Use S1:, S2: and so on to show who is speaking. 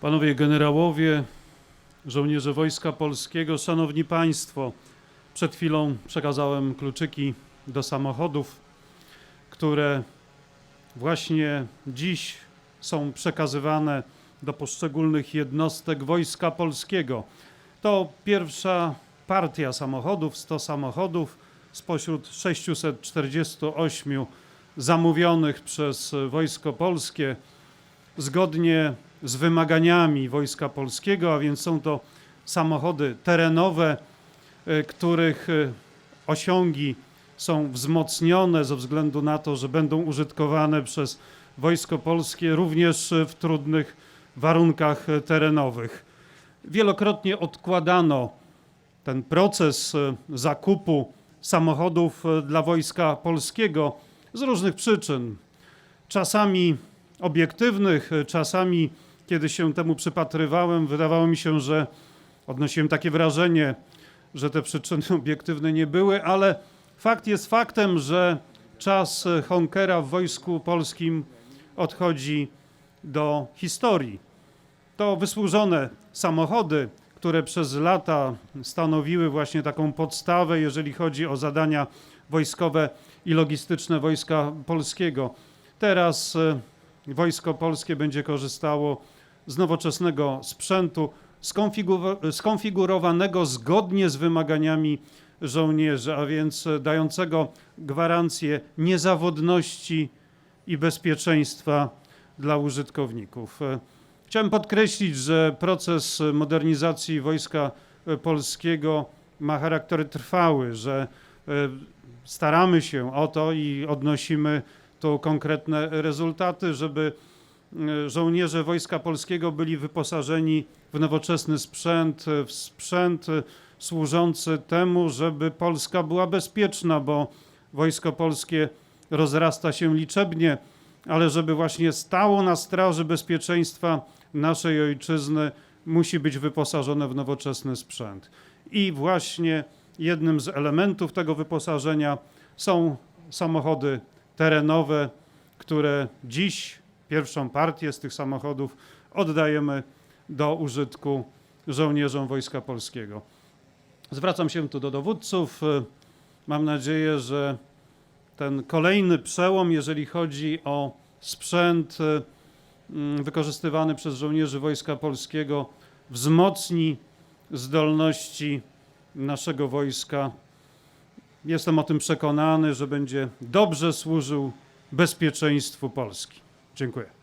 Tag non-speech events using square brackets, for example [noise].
S1: Panowie generałowie, żołnierze Wojska Polskiego, szanowni państwo, przed chwilą przekazałem kluczyki do samochodów, które właśnie dziś są przekazywane do poszczególnych jednostek Wojska Polskiego. To pierwsza partia samochodów, 100 samochodów spośród 648 zamówionych przez Wojsko Polskie zgodnie z wymaganiami Wojska Polskiego, a więc są to samochody terenowe, e, których e, osiągi są wzmocnione ze względu na to, że będą użytkowane przez Wojsko Polskie również e, w trudnych warunkach terenowych. Wielokrotnie odkładano ten proces zakupu samochodów dla Wojska Polskiego z różnych przyczyn. Czasami obiektywnych, czasami, kiedy się temu przypatrywałem, wydawało mi się, że odnosiłem takie wrażenie, że te przyczyny [laughs] obiektywne nie były, ale fakt jest faktem, że czas Honkera w Wojsku Polskim odchodzi do historii. To wysłużone samochody, które przez lata stanowiły właśnie taką podstawę, jeżeli chodzi o zadania wojskowe i logistyczne Wojska Polskiego. Teraz e, Wojsko Polskie będzie korzystało z nowoczesnego sprzętu, skonfigu- skonfigurowanego zgodnie z wymaganiami żołnierzy, a więc dającego gwarancję niezawodności i bezpieczeństwa dla użytkowników. Chciałem podkreślić, że proces modernizacji Wojska Polskiego ma charakter trwały, że e, staramy się o to i odnosimy tu konkretne rezultaty, żeby e, żołnierze Wojska Polskiego byli wyposażeni w nowoczesny sprzęt, e, w sprzęt e, służący temu, żeby Polska była bezpieczna, bo Wojsko Polskie rozrasta się liczebnie, ale żeby właśnie stało na straży bezpieczeństwa naszej ojczyzny, musi być wyposażone w nowoczesny sprzęt. I właśnie jednym z elementów tego wyposażenia są samochody terenowe, które dziś pierwszą partię z tych samochodów oddajemy do użytku żołnierzom Wojska Polskiego. Zwracam się tu do dowódców. Mam nadzieję, że ten kolejny przełom, jeżeli chodzi o sprzęt mm, wykorzystywany przez żołnierzy Wojska Polskiego, wzmocni zdolności naszego wojska. Jestem o tym przekonany, że będzie dobrze służył bezpieczeństwu Polski. Dziękuję.